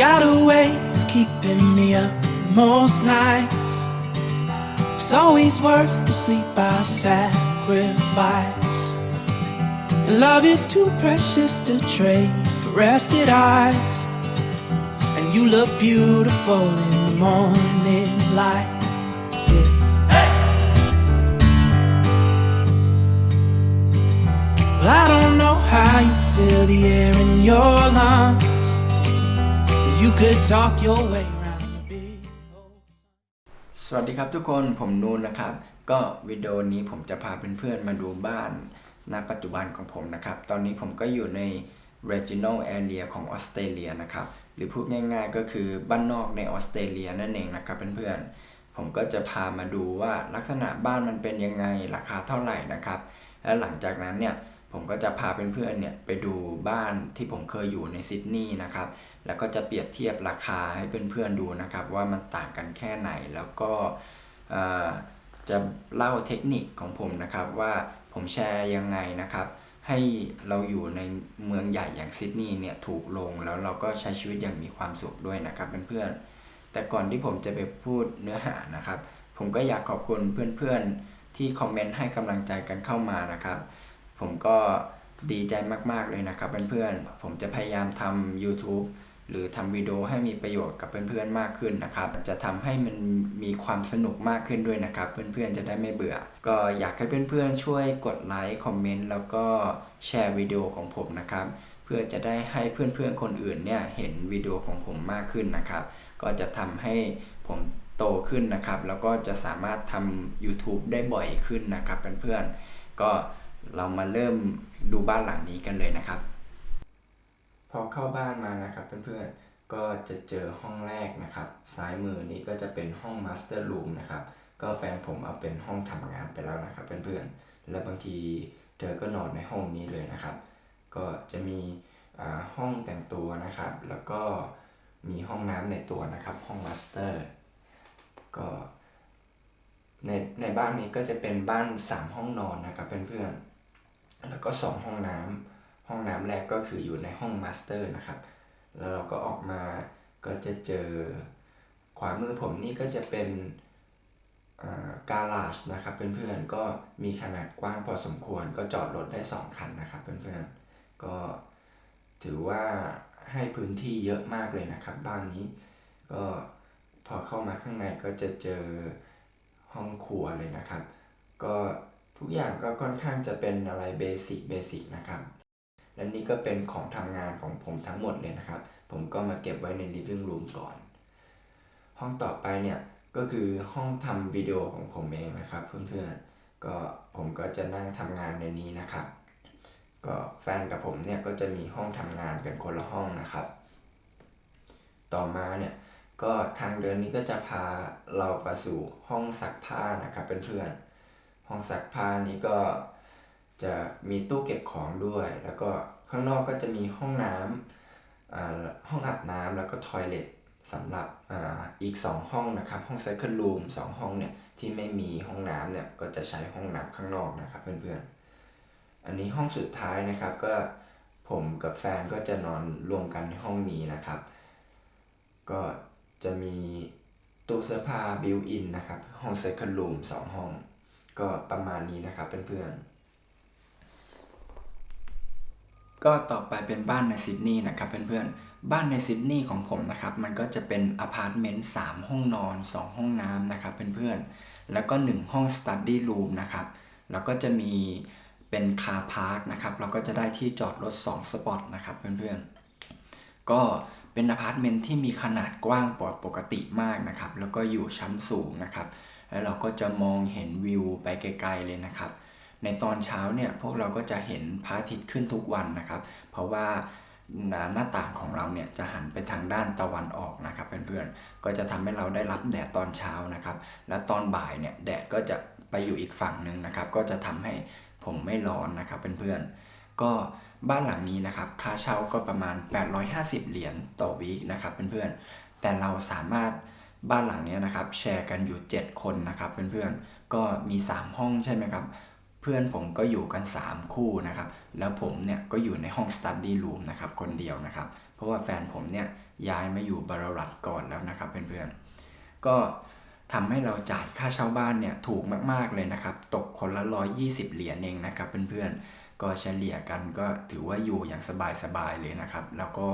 got a way of keeping me up most nights. It's always worth the sleep I sacrifice. And love is too precious to trade for rested eyes. And you look beautiful in the morning light. Well, I don't know how you feel the air in your lungs. You could talk your way around the big old สวัสดีครับทุกคนผมนูนนะครับ ก็วิดีโอนี้ผมจะพาเพื่อนๆมาดูบ้านณปัจจุบันของผมนะครับ ตอนนี้ผมก็อยู่ใน regional area ของออสเตรเลียนะครับ หรือพูดง่ายๆก็คือบ้านนอกในออสเตรเลียนั่นเองนะครับเพื่อนๆ ผมก็จะพามาดูว่าลักษณะบ้านมันเป็นยังไงราคาเท่าไหร่นะครับ แล้วหลังจากนั้นเนี่ย ผมก็จะพาเพื่อนๆเนี่ยไปดูบ้านที่ผมเคยอยู่ในซิดนีย์นะครับ แล้วก็จะเปรียบเทียบราคาให้เพื่อนๆดูนะครับ ว่ามันต่างกันแค่ไหน แล้วก็จะเล่าเทคนิคของผมนะครับว่าผมแชร์ยังไงนะครับ ให้เราอยู่ในเมืองใหญ่อย่างซิดนีย์เนี่ยถูกลงแล้วเราก็ใช้ชีวิตอย่างมีความสุขด้วยนะครับเพื่อนๆ แต่ก่อนที่ผมจะไปพูดเนื้อหานะครับ ผมก็อยากขอบคุณเพื่อนๆที่คอมเมนต์ให้กำลังใจกันเข้ามานะครับ ผมก็ดีใจมากๆเลยนะครับเพื่อนๆ ผมจะพยายามทำ YouTube หรือทำวิดีโอให้มีประโยชน์กับเพื่อนๆมากขึ้นนะครับ จะทำให้มันมีความสนุกมากขึ้นด้วยนะครับ เพื่อนๆจะได้ไม่เบื่อ ก็อยากให้เพื่อนๆช่วยกดไลค์คอมเมนต์แล้วก็แชร์วิดีโอของผมนะครับ เพื่อจะได้ให้เพื่อนๆคนอื่นเนี่ยเห็นวิดีโอของผมมากขึ้นนะครับ ก็จะทำให้ผมโตขึ้นนะครับ แล้วก็จะสามารถทำ YouTube ได้บ่อยขึ้นนะครับเพื่อนๆก็ เรามาเริ่มดูบ้านหลังนี้กันเลยนะครับ พอเข้าบ้านมานะครับเพื่อนๆ ก็จะเจอห้องแรกนะครับ ซ้ายมือนี้ก็จะเป็นห้องมาสเตอร์รูมนะครับ ก็แฟนผมเอาเป็นห้องทำงานไปแล้วนะครับเพื่อนๆ แล้วบางทีเธอก็นอนในห้องนี้เลยนะครับ ก็จะมีห้องแต่งตัวนะครับ แล้วก็มีห้องน้ำในตัวนะครับ ห้องมาสเตอร์ ก็ในในบ้านนี้ก็จะเป็นบ้าน 3 ห้องนอนนะครับเพื่อนๆ แล้วก็ 2 ห้องน้ำห้องน้ำแรกก็คืออยู่ในห้องมาสเตอร์นะครับ แล้วเราก็ออกมาก็จะเจอขวามือผมนี่ก็จะเป็นการาจนะครับเพื่อนๆก็มีขนาดกว้างพอสมควรก็จอดรถได้ 2 คันนะครับเพื่อนๆก็ถือว่าให้พื้นที่เยอะมากเลยนะครับ บ้านนี้ก็พอเข้ามาข้างในก็จะเจอห้องครัวเลยนะครับ ก็ ทุกอย่างก็ค่อนข้างจะเป็นอะไรเบสิกเบสิกนะครับและนี่ก็เป็นของทำงานของผมทั้งหมดเลยนะครับ ผมก็มาเก็บไว้ใน living room ก่อน ห้องต่อไปเนี่ยก็คือห้องทำวิดีโอของผมเองนะครับ เพื่อนๆก็ผมก็จะนั่งทำงานในนี้นะครับ ก็แฟนกับผมเนี่ยก็จะมีห้องทำงานกันคนละห้องนะครับ ต่อมาเนี่ยก็ทางเดินนี้ก็จะพาเราไปสู่ห้องซักผ้านะครับเพื่อนๆ ห้องซักผ้านี้ก็จะมีตู้เก็บของด้วย แล้วก็ข้างนอกก็จะมีห้องน้ำอ่าห้องอาบน้ำแล้วก็ทอยเลทสำหรับออีก 2 ห้องนะครับ ห้องไซเคิลรูม2ห้องเนี่ยที่ไม่มีห้องน้ำเนี่ยก็จะใช้ห้องน้ำข้างนอกนะครับเพื่อนๆ อันนี้ห้องสุดท้ายนะครับก็ผมกับแฟนก็จะนอนรวมกันในห้องนี้นะครับ ก็จะมีตู้เสื้อผ้าบิวอินนะครับ ห้องเซคันรูมสองห้อง ก็ประมาณนี้นะครับเพื่อนๆ ก็ต่อไปเป็นบ้านในซิดนีย์นะครับเพื่อนๆ บ้านในซิดนีย์ของผมนะครับ มันก็จะเป็นอพาร์ตเมนต์3ห้องนอน 2 ห้องน้ำนะครับเพื่อนๆ แล้วก็ 1 ห้องสตัดดี้รูมนะครับ แล้วก็จะมีเป็นคาร์พาร์คนะครับเราก็จะได้ที่จอดรถ 2 สปอตนะครับเพื่อนๆ ก็เป็นอพาร์ตเมนต์ที่มีขนาดกว้างปอดปกติมากนะครับ แล้วก็อยู่ชั้นสูงนะครับ แล้วเราก็จะมองเห็นวิวไปไกลๆเลยนะครับ ในตอนเช้าเนี่ยพวกเราก็จะเห็นพระอาทิตย์ขึ้นทุกวันนะครับ เพราะว่าหน้าต่างของเราเนี่ยจะหันไปทางด้านตะวันออกนะครับเพื่อนๆ ก็จะทำให้เราได้รับแดดตอนเช้านะครับ และตอนบ่ายเนี่ยแดดก็จะไปอยู่อีกฝั่งหนึ่งนะครับ ก็จะทำให้ผมไม่ร้อนนะครับเพื่อนๆ ก็บ้านหลังนี้นะครับค่าเช่าก็ประมาณ 850 เหรียญต่อวีคนะครับเพื่อนๆ แต่เราสามารถ บ้านหลังนี้นะครับแชร์กันอยู่ 7 คนนะครับเพื่อนๆก็มี 3 ห้องใช่ไหมครับ เพื่อนผมก็อยู่กัน 3 คู่นะครับ แล้วผมเนี่ยก็อยู่ในห้อง study room นะครับคนเดียวนะครับ เพราะว่าแฟนผมเนี่ยย้ายมาอยู่บารารัดก่อนแล้วนะครับเพื่อนๆก็ทำให้เราจ่ายค่าเช่าบ้านเนี่ยถูกมากๆเลยนะครับ ตกคนละ 120 เหรียญเองนะครับเพื่อนๆ ก็เฉลี่ยกันก็ถือว่าอยู่อย่างสบายๆเลยนะครับ แล้วก็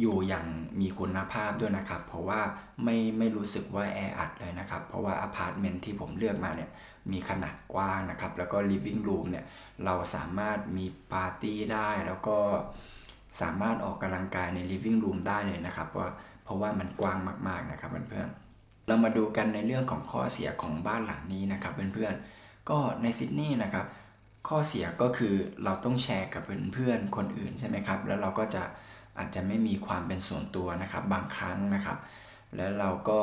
อยู่อย่างมีคุณภาพด้วยนะครับ เพราะว่าไม่ไม่รู้สึกว่าแออัดเลยนะครับ เพราะว่าอพาร์ตเมนต์ที่ผมเลือกมาเนี่ยมีขนาดกว้างนะครับ แล้วก็ living room เนี่ยเราสามารถมีปาร์ตี้ได้แล้วก็สามารถออกกำลังกายใน living room ได้เลยนะครับว่าเพราะว่ามันกว้างมากๆนะครับเพื่อนๆเรามาดูกันในเรื่องของข้อเสียของบ้านหลังนี้นะครับเพื่อนๆก็ในซิดนีย์นะครับข้อเสียก็คือเราต้องแชร์กับเพื่อนๆคนอื่นใช่ไหมครับแล้วเราก็จะ อาจจะไม่มีความเป็นส่วนตัวนะครับบางครั้งนะครับ แล้วเราก็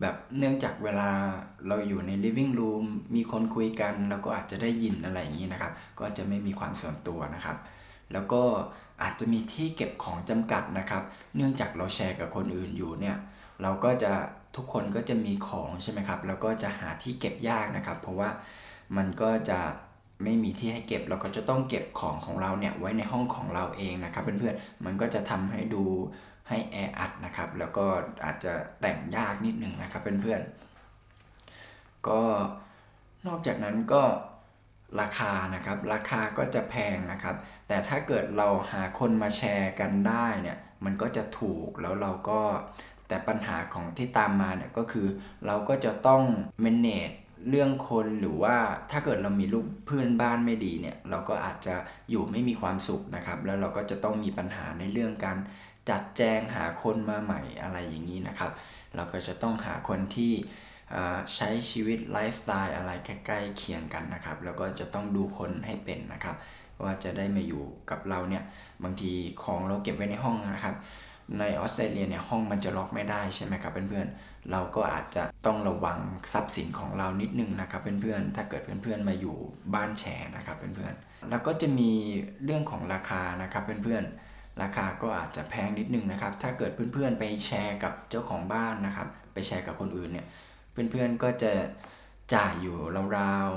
แบบเนื่องจากเวลาเราอยู่ใน living room มีคนคุยกันเราก็อาจจะได้ยินอะไรอย่างนี้นะครับ ก็จะไม่มีความส่วนตัวนะครับ แล้วก็อาจจะมีที่เก็บของจำกัดนะครับ เนื่องจากเราแชร์กับคนอื่นอยู่เนี่ยเราก็จะทุกคนก็จะมีของใช่ไหมครับ แล้วก็จะหาที่เก็บยากนะครับ เพราะว่ามันก็จะ ไม่มีที่ให้เก็บเราก็จะต้องเก็บของของเราเนี่ยไว้ในห้องของเราเองนะครับ เพื่อนๆมันก็จะทำให้ดูให้แออัดนะครับ แล้วก็อาจจะแต่งยากนิดหนึ่งนะครับเพื่อนๆก็นอกจากนั้นก็ราคานะครับ ราคาก็จะแพงนะครับ แต่ถ้าเกิดเราหาคนมาแชร์กันได้เนี่ยมันก็จะถูกแล้วเราก็แต่ปัญหาของที่ตามมาเนี่ยก็คือเราก็จะต้อง manage เรื่องคนหรือว่าถ้าเกิดเรามีลูกเพื่อนบ้านไม่ดีเนี่ยเราก็อาจจะอยู่ไม่มีความสุขนะครับ แล้วเราก็จะต้องมีปัญหาในเรื่องการจัดแจงหาคนมาใหม่อะไรอย่างนี้นะครับ เราก็จะต้องหาคนที่ใช้ชีวิตไลฟ์สไตล์อะไรใกล้ๆเคียงกันนะครับ แล้วก็จะต้องดูคนให้เป็นนะครับ ว่าจะได้มาอยู่กับเราเนี่ยบางทีของเราเก็บไว้ในห้องนะครับ ในออสเตรเลียเนี่ยห้องมันจะล็อกไม่ได้ใช่ไหมครับเพื่อนๆ เราก็อาจจะต้องระวังทรัพย์สินของเรานิดนึงนะครับเพื่อนๆ ถ้าเกิดเพื่อนๆ มาอยู่บ้านแชร์นะครับเพื่อนๆ แล้วก็จะมีเรื่องของราคานะครับเพื่อนๆ ราคาก็อาจจะแพงนิดนึงนะครับ ถ้าเกิดเพื่อนๆ ไปแชร์กับเจ้าของบ้านนะครับ ไปแชร์กับคนอื่นเนี่ย เพื่อนๆ ก็จะจ่ายอยู่ราว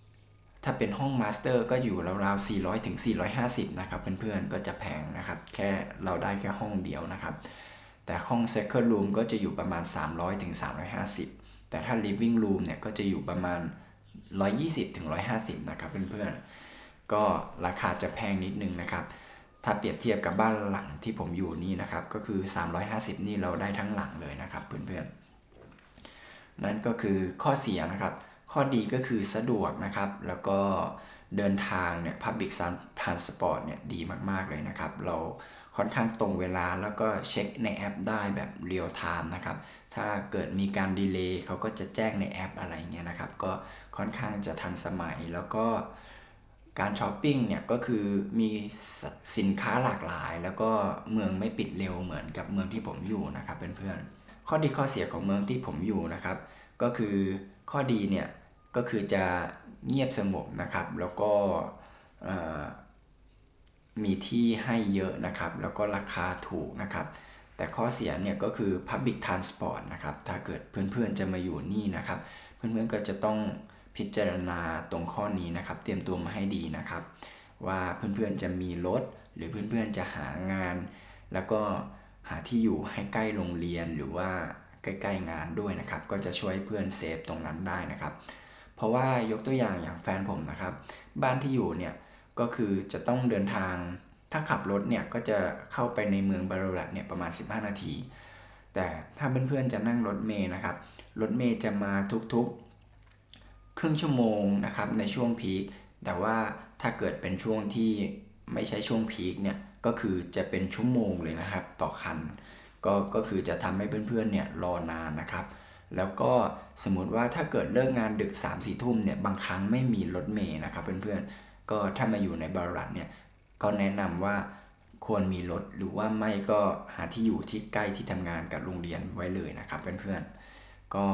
ๆ ถ้าเป็นห้องมาสเตอร์ก็อยู่ราวๆ400ถึง450นะครับเพื่อนๆ ก็จะแพงนะครับ แค่เราได้แค่ห้องเดียวนะครับ แต่ห้อง second room ก็จะอยู่ประมาณ 300ถึง350 แต่ถ้า living room เนี่ยก็จะอยู่ประมาณ 120ถึง150 นะครับเพื่อนๆ ก็ราคาจะแพงนิดนึงนะครับ ถ้าเปรียบเทียบกับบ้านหลังที่ผมอยู่นี่นะครับ ก็คือ 350 นี่เราได้ทั้งหลังเลยนะครับเพื่อนๆ นั่นก็คือข้อเสียนะครับ ข้อดีก็คือสะดวกนะครับ แล้วก็เดินทางเนี่ย Public Transport เนี่ยดีมากๆเลยนะครับ เรา ค่อนข้างตรงเวลาแล้วก็เช็คในแอปได้แบบเรียลไทม์นะครับ ถ้าเกิดมีการดีเลย์เขาก็จะแจ้งในแอปอะไรเงี้ยนะครับ ก็ค่อนข้างจะทันสมัยแล้วก็การช้อปปิ้งเนี่ยก็คือมีสินค้าหลากหลาย แล้วก็เมืองไม่ปิดเร็วเหมือนกับเมืองที่ผมอยู่นะครับเพื่อนๆข้อดีข้อเสียของเมืองที่ผมอยู่นะครับ ก็คือข้อดีเนี่ยก็คือจะเงียบสงบนะครับ แล้วก็อ่อ มีที่ให้เยอะนะครับ แล้วก็ราคาถูกนะครับ แต่ข้อเสียเนี่ยก็คือ Public Transport นะครับ ถ้าเกิดเพื่อนๆจะมาอยู่นี่นะครับ เพื่อนๆก็จะต้องพิจารณาตรงข้อนี้นะครับ เตรียมตัวมาให้ดีนะครับ ว่าเพื่อนๆจะมีรถหรือเพื่อนๆจะหางาน แล้วก็หาที่อยู่ให้ใกล้โรงเรียนหรือว่าใกล้ๆงานด้วยนะครับ ก็จะช่วยเพื่อนเซฟตรงนั้นได้นะครับ เพราะว่ายกตัวอย่างอย่างแฟนผมนะครับ บ้านที่อยู่เนี่ย ก็คือจะต้องเดินทางถ้าขับรถเนี่ยก็จะเข้าไปในเมืองบารารัดเนี่ยประมาณ 15 นาที แต่ถ้าเพื่อนๆจะนั่งรถเมย์นะครับ รถเมย์จะมาทุกๆ ครึ่งชั่วโมงนะครับในช่วงพีค แต่ว่าถ้าเกิดเป็นช่วงที่ไม่ใช่ช่วงพีคเนี่ยก็คือจะเป็นชั่วโมงเลยนะครับต่อคัน ก็ก็คือจะทำให้เพื่อนๆเนี่ยรอนานนะครับ แล้วก็สมมติว่าถ้าเกิดเลิกงานดึก 3 4ทุ่มเนี่ยบางครั้งไม่มีรถเมย์นะครับเพื่อนๆ ก็ถ้ามาอยู่ในบารัตเนี่ยก็แนะนำว่าควรมีรถหรือว่าไม่ก็หาที่อยู่ที่ใกล้ที่ทำงานกับโรงเรียนไว้เลยนะครับเพื่อนๆก็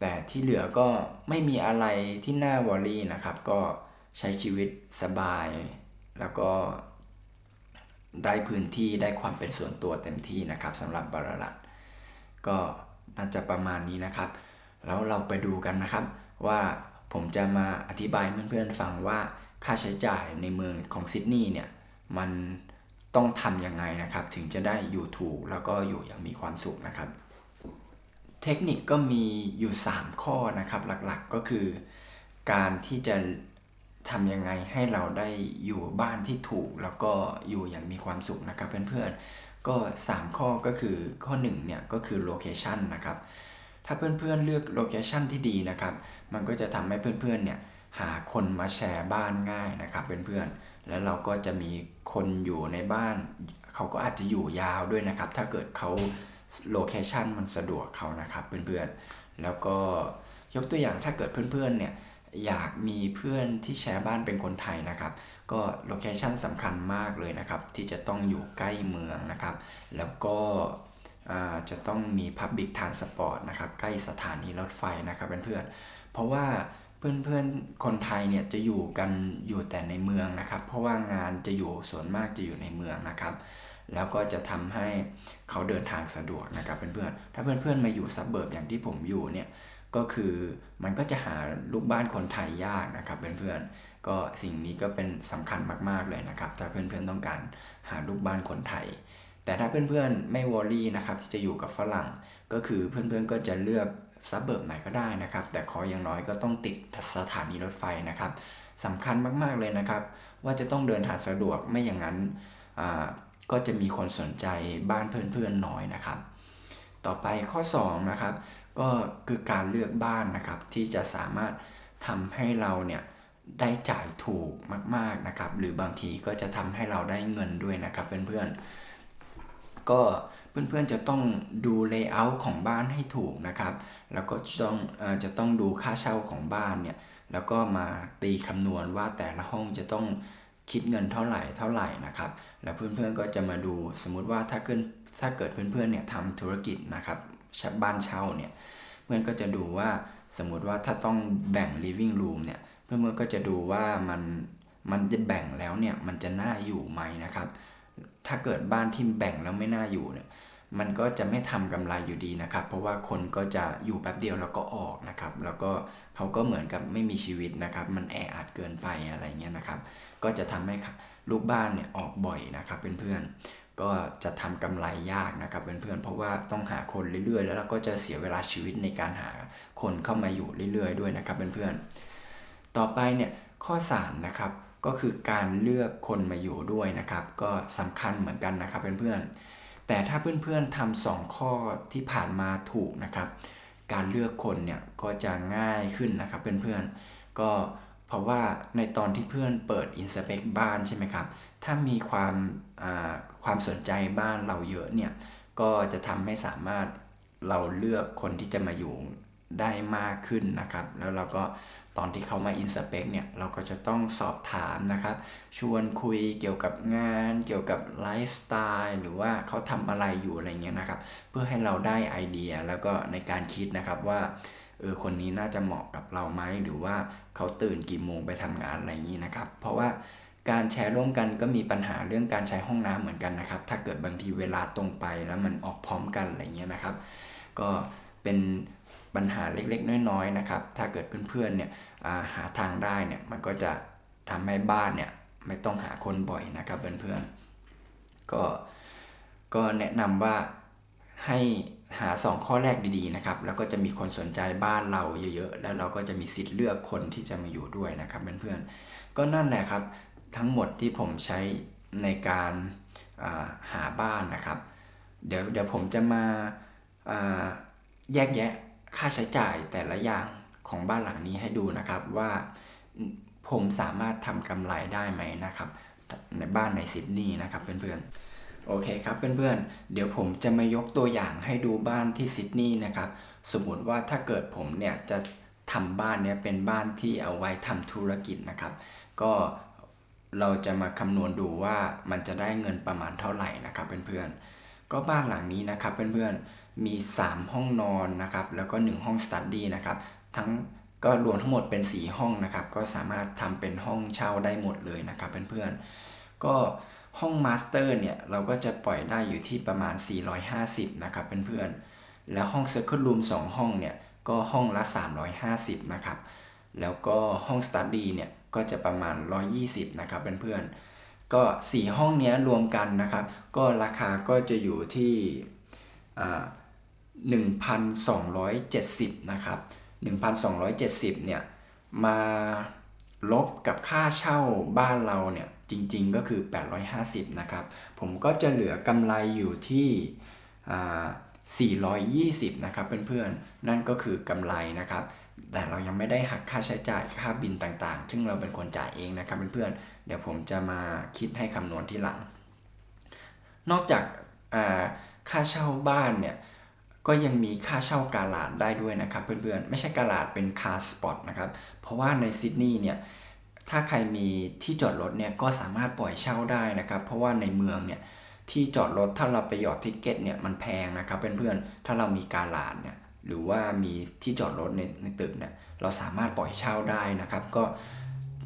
แต่ที่เหลือก็ไม่มีอะไรที่น่าวอรี่นะครับ ก็ใช้ชีวิตสบาย แล้วก็ได้พื้นที่ได้ความเป็นส่วนตัวเต็มที่นะครับสำหรับบาราลัดก็น่าจะประมาณนี้นะครับ แล้วเราไปดูกันนะครับ ว่าผมจะมาอธิบายเพื่อนๆฟังว่า ค่าใช้จ่ายในเมืองของซิดนีย์เนี่ยมันต้องทำยังไงนะครับ ถึงจะได้อยู่ถูกแล้วก็อยู่อย่างมีความสุขนะครับ เทคนิคก็มีอยู่ 3 ข้อนะครับหลักๆก็คือ การที่จะทำยังไงให้เราได้อยู่บ้านที่ถูก แล้วก็อยู่อย่างมีความสุขนะครับเพื่อนๆก็ 3 ข้อก็คือข้อ1เนี่ยก็คือโลเคชันนะครับถ้าเพื่อนๆเลือกโลเคชันที่ดีนะครับมันก็จะทำให้เพื่อนๆเนี่ย หาคนมาแชร์บ้านง่ายนะครับเพื่อนๆ แล้วเราก็จะมีคนอยู่ในบ้าน เขาก็อาจจะอยู่ยาวด้วยนะครับ ถ้าเกิดเขาโลเคชันมันสะดวกเขานะครับเพื่อนๆ แล้วก็ยกตัวอย่างถ้าเกิดเพื่อนๆ เนี่ยอยากมีเพื่อนที่แชร์บ้านเป็นคนไทยนะครับ ก็โลเคชันสำคัญมากเลยนะครับ ที่จะต้องอยู่ใกล้เมืองนะครับ แล้วก็จะต้องมี Public Transport นะครับ ใกล้สถานีรถไฟนะครับเพื่อนๆ เพราะว่า เพื่อนๆ คนไทยเนี่ยจะอยู่กันอยู่แต่ในเมืองนะครับ เพราะว่างานจะอยู่ส่วนมากจะอยู่ในเมืองนะครับ แล้วก็จะทำให้เขาเดินทางสะดวกนะครับเพื่อนๆ ถ้าเพื่อนๆมาอยู่ซับเบิร์บอย่างที่ผมอยู่เนี่ยก็คือมันก็จะหาลูกบ้านคนไทยยากนะครับเพื่อนๆ ก็สิ่งนี้ก็เป็นสำคัญมากๆเลยนะครับ ถ้าเพื่อนๆต้องการหาลูกบ้านคนไทย แต่ถ้าเพื่อนๆไม่วอรี่นะครับที่จะอยู่กับฝรั่ง ก็คือเพื่อนๆก็จะเลือกซับเบิร์บไหนก็ได้นะครับ แต่ขออย่างน้อยก็ต้องติดสถานีรถไฟนะครับสำคัญมากๆเลยนะครับ ว่าจะต้องเดินทางสะดวกไม่อย่างนั้นอ่าก็จะมีคนสนใจบ้านเพื่อนๆน้อยนะครับ ต่อไปข้อ2นะครับก็คือการเลือกบ้านนะครับ ที่จะสามารถทำให้เราเนี่ยได้จ่ายถูกมากๆนะครับ หรือบางทีก็จะทำให้เราได้เงินด้วยนะครับเพื่อนๆ ก็เพื่อนๆจะต้องดูเลเยอร์ของบ้านให้ถูกนะครับ แล้วก็จะต้องจะต้องดูค่าเช่าของบ้านเนี่ย แล้วก็มาตีคำนวณว่าแต่ละห้องจะต้องคิดเงินเท่าไหร่เท่าไหร่นะครับ แล้วเพื่อนๆก็จะมาดูสมมุติว่าถ้าเกิดถ้าเกิดเพื่อนๆเนี่ยทำธุรกิจนะครับบ้านเช่าเนี่ย เพื่อนก็จะดูว่าสมมติว่าถ้าต้องแบ่ง living room เนี่ย เพื่อนๆก็จะดูว่ามันมันจะแบ่งแล้วเนี่ยมันจะน่าอยู่ไหมนะครับ ถ้าเกิดบ้านที่แบ่งแล้วไม่น่าอยู่เนี่ยมันก็จะไม่ทำกำไรอยู่ดีนะครับ เพราะว่าคนก็จะอยู่แป๊บเดียวแล้วก็ออกนะครับ แล้วก็เขาก็เหมือนกับไม่มีชีวิตนะครับ มันแออัดเกินไปอะไรเงี้ยนะครับ ก็จะทำให้ลูกบ้านเนี่ยออกบ่อยนะครับเพื่อนๆก็จะทำกำไรยากนะครับเพื่อนๆเพราะว่าต้องหาคนเรื่อยๆ แล้วเราก็จะเสียเวลาชีวิตในการหาคนเข้ามาอยู่เรื่อยๆ ด้วยนะครับเพื่อนๆต่อไปเนี่ยข้อ 3 นะครับ ก็คือการเลือกคนมาอยู่ด้วยนะครับ ก็สำคัญเหมือนกันนะครับเพื่อนๆแต่ถ้าเพื่อนๆทำสองข้อที่ผ่านมาถูกนะครับ การเลือกคนเนี่ยก็จะง่ายขึ้นนะครับเพื่อนๆก็เพราะว่าในตอนที่เพื่อนเปิด inspect บ้านใช่ไหมครับถ้ามีความความสนใจบ้านเราเยอะเนี่ยก็จะทำให้สามารถเราเลือกคนที่จะมาอยู่ ได้มากขึ้นนะครับ แล้วเราก็ตอนที่เขามา inspect เนี่ยเราก็จะต้องสอบถามนะครับ ชวนคุยเกี่ยวกับงาน เกี่ยวกับไลฟ์สไตล์หรือว่าเขาทำอะไรอยู่อะไรเงี้ยนะครับ เพื่อให้เราได้ไอเดียแล้วก็ในการคิดนะครับว่าเออคนนี้น่าจะเหมาะกับเราไหมหรือว่าเขาตื่นกี่โมงไปทำงานอะไรอย่างนี้นะครับ เพราะว่าการแชร์ร่วมกันก็มีปัญหาเรื่องการใช้ห้องน้ำเหมือนกันนะครับ ถ้าเกิดบางทีเวลาตรงไปแล้วมันออกพร้อมกันอะไรเงี้ยนะครับ ก็เป็น ปัญหาเล็กๆ น้อยๆนะครับ ถ้าเกิดเพื่อนๆเนี่ยหาทางได้เนี่ยมันก็จะทำให้บ้านเนี่ยไม่ต้องหาคนบ่อยนะครับเพื่อนๆก็ก็แนะนำว่าให้หา 2 ข้อแรกดีๆนะครับ แล้วก็จะมีคนสนใจบ้านเราเยอะๆ แล้วเราก็จะมีสิทธิ์เลือกคนที่จะมาอยู่ด้วยนะครับเพื่อนๆ ก็นั่นแหละครับทั้งหมดที่ผมใช้ในการหาบ้านนะครับ เดี๋ยวเดี๋ยวผมจะมาแยกแยะ ค่าใช้จ่ายแต่ละอย่างของบ้านหลังนี้ให้ดูนะครับว่าผมสามารถทำกำไรได้ไหมนะครับ ในบ้านในซิดนีย์นะครับเพื่อนๆโอเคครับเพื่อนๆ เดี๋ยวผมจะมายกตัวอย่างให้ดูบ้านที่ซิดนีย์นะครับสมมติว่าถ้าเกิดผมเนี่ยจะทำบ้านเนี้ยเป็นบ้านที่เอาไว้ทำธุรกิจนะครับ ก็เราจะมาคำนวณดูว่ามันจะได้เงินประมาณเท่าไหร่นะครับเพื่อนๆก็บ้านหลังนี้นะครับเพื่อนๆ มี 3 ห้องนอนนะครับ แล้วก็ 1 ห้องสตัดดี้นะครับ ทั้งก็รวมทั้งหมดเป็น 4 ห้องนะครับ ก็สามารถทำเป็นห้องเช่าได้หมดเลยนะครับเพื่อนๆ ก็ห้องมาสเตอร์เนี่ย เราก็จะปล่อยได้อยู่ที่ประมาณ 450 นะครับเพื่อนๆ แล้วห้องเซอร์เคิลรูม2ห้องเนี่ย ก็ห้องละ 350 นะครับ แล้วก็ห้องสตัดดี้เนี่ย ก็จะประมาณ 120 นะครับเพื่อนๆก็ 4 ห้องนี้รวมกันนะครับ ก็ราคาก็จะอยู่ที่อ่า 1,270 นะครับ 1,270 เนี่ย มาลบกับค่าเช่าบ้านเราเนี่ย จริงๆก็คือ 850 นะครับ ผมก็จะเหลือกำไรอยู่ที่อ่า420 นะครับเพื่อนๆ นั่นก็คือกำไรนะครับ แต่เรายังไม่ได้หักค่าใช้จ่ายค่าบินต่างๆ ซึ่งเราเป็นคนจ่ายเองนะครับเพื่อนๆ เดี๋ยวผมจะมาคิดให้คำนวณที่หลัง นอกจากค่าเช่าบ้านเนี่ย ก็ยังมีค่าเช่ากาลาดได้ด้วยนะครับเพื่อนๆ ไม่ใช่กาลาดเป็นคาร์สปอตนะครับ เพราะว่าในซิดนีย์เนี่ยถ้าใครมีที่จอดรถเนี่ยก็สามารถปล่อยเช่าได้นะครับ เพราะว่าในเมืองเนี่ยที่จอดรถถ้าเราไปหยอดทิกเก็ตเนี่ยมันแพงนะครับเพื่อนๆ ถ้าเรามีกาลาดเนี่ยหรือว่ามีที่จอดรถในในตึกเนี่ยเราสามารถปล่อยเช่าได้นะครับ ก็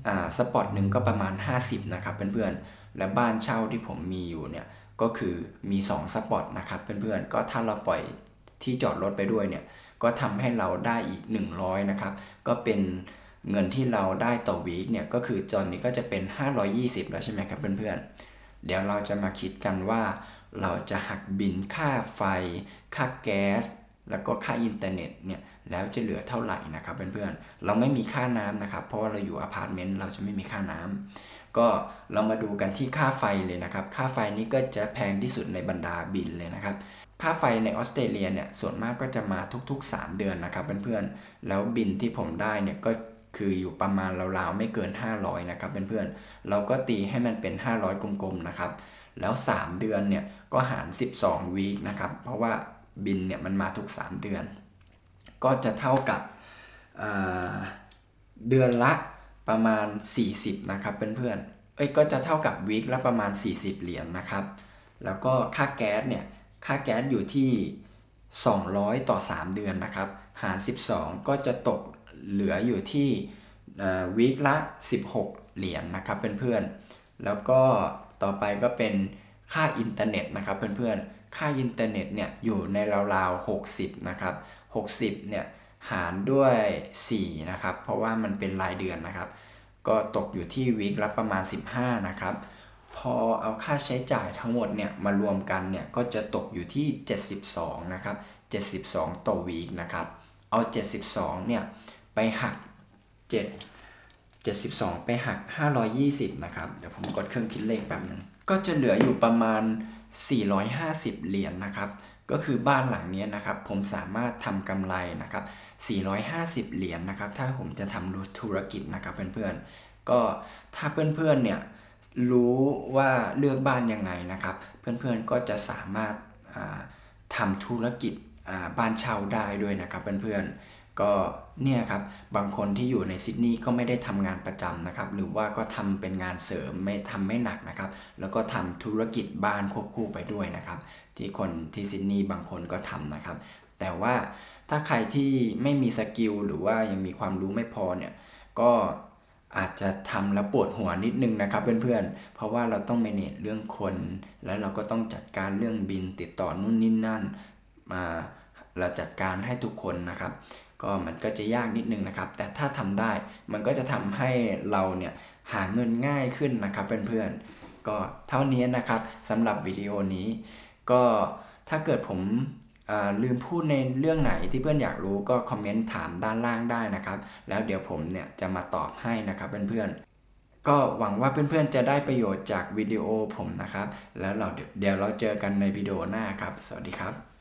อ่าสปอตหนึ่งก็ประมาณ 50นะครับเพื่อนๆ และบ้านเช่าที่ผมมีอยู่เนี่ยก็คือมี 2 สปอตนะครับเพื่อนๆ ก็ถ้าเราปล่อย ที่จอดรถไปด้วยเนี่ยก็ทำให้เราได้อีก 100นะครับก็เป็นเงินที่เราได้ต่อวีคเนี่ยก็คือจอนนี้ก็จะเป็น 520 แล้วใช่ไหมครับเพื่อนๆ เดี๋ยวเราจะมาคิดกันว่า เราจะหักบินค่าไฟ ค่าแก๊ส แล้วก็ค่าอินเทอร์เน็ตเนี่ยแล้วจะเหลือเท่าไหร่นะครับเพื่อนๆ เราไม่มีค่าน้ำนะครับ เพราะว่าเราอยู่อพาร์ตเมนต์เราจะไม่มีค่าน้ำก็เรามาดูกันที่ค่าไฟเลยนะครับ ค่าไฟนี้ก็จะแพงที่สุดในบรรดาบินเลยนะครับ ค่าไฟในออสเตรเลียเนี่ยส่วนมากก็จะมาทุก ๆ 3 เดือนนะครับเพื่อนๆ แล้วบินที่ผมได้เนี่ยก็คืออยู่ประมาณราวๆไม่เกิน 500นะครับเพื่อนๆ เราก็ตีให้มันเป็น 500 กลมๆนะครับ แล้ว 3 เดือนเนี่ยก็หาร 12วีคนะครับ เพราะว่าบินเนี่ยมันมาทุก 3 เดือน ก็จะเท่ากับเดือนละประมาณ 40นะครับเพื่อนๆ เอ้ยก็จะเท่ากับวีคละประมาณ 40 เหรียญนะครับ แล้วก็ค่าแก๊สเนี่ย ค่าแก๊สอยู่ที่ 200 ต่อ 3 เดือนนะครับหาร 12 ก็จะตกเหลืออยู่ที่วีคละ 16 เหรียญนะครับเพื่อนๆ แล้วก็ต่อไปก็เป็นค่าอินเทอร์เน็ตนะครับเพื่อนๆ ค่าอินเทอร์เน็ตเนี่ยอยู่ในราวๆ 60 นะครับ 60 เนี่ยหารด้วย 4 นะครับ เพราะว่ามันเป็นรายเดือนนะครับ ก็ตกอยู่ที่วีคละประมาณ 15 นะครับ พอเอาค่าใช้จ่ายทั้งหมดเนี่ยมารวมกันเนี่ยก็จะตกอยู่ที่ 72 นะครับ 72 ต่อวีคนะครับ เอา 72 เนี่ยไปหัก 7 72 ไปหัก 520 นะครับ เดี๋ยวผมกดเครื่องคิดเลขแป๊บนึง ก็จะเหลืออยู่ประมาณ 450 เหรียญนนะครับ ก็คือบ้านหลังนี้นะครับ ผมสามารถทำกำไรนะครับ 450 เหรียญนะครับ ถ้าผมจะทำธุรกิจนะครับเพื่อนๆ ก็ถ้าเพื่อนๆ เนี่ย รู้ว่าเลือกบ้านยังไงนะครับ เพื่อนๆก็จะสามารถาทำธุรกิจบ้านเช่าได้ด้วยนะครับเพื่อนๆก็เนี่ยครับบางคนที่อยู่ในซิดนีย์ก็ไม่ได้ทำงานประจำนะครับ หรือว่าก็ทำเป็นงานเสริมไม่ทำไม่หนักนะครับ แล้วก็ทำธุรกิจบ้านควบคู่ไปด้วยนะครับ ที่คนที่ซิดนีย์บางคนก็ทำนะครับ แต่ว่าถ้าใครที่ไม่มีสกิลหรือว่ายังมีความรู้ไม่พอเนี่ยก็ อาจจะทำแล้วปวดหัวนิดนึงนะครับเพื่อนๆ เพราะว่าเราต้อง manage เรื่องคน แล้วเราก็ต้องจัดการเรื่องบินติดต่อนู่นนี่นั่น มาเราจัดการให้ทุกคนนะครับ ก็มันก็จะยากนิดนึงนะครับ แต่ถ้าทำได้มันก็จะทำให้เราเนี่ยหาเงินง่ายขึ้นนะครับเพื่อนๆ ก็เท่านี้นะครับสำหรับวิดีโอนี้ ก็ถ้าเกิดผม ลืมพูดในเรื่องไหนที่เพื่อนอยากรู้ก็คอมเมนต์ถามด้านล่างได้นะครับ แล้วเดี๋ยวผมเนี่ยจะมาตอบให้นะครับเพื่อนๆ ก็หวังว่าเพื่อนๆจะได้ประโยชน์จากวิดีโอผมนะครับ แล้วเราเดี๋ยวเราเจอกันในวิดีโอหน้าครับ สวัสดีครับ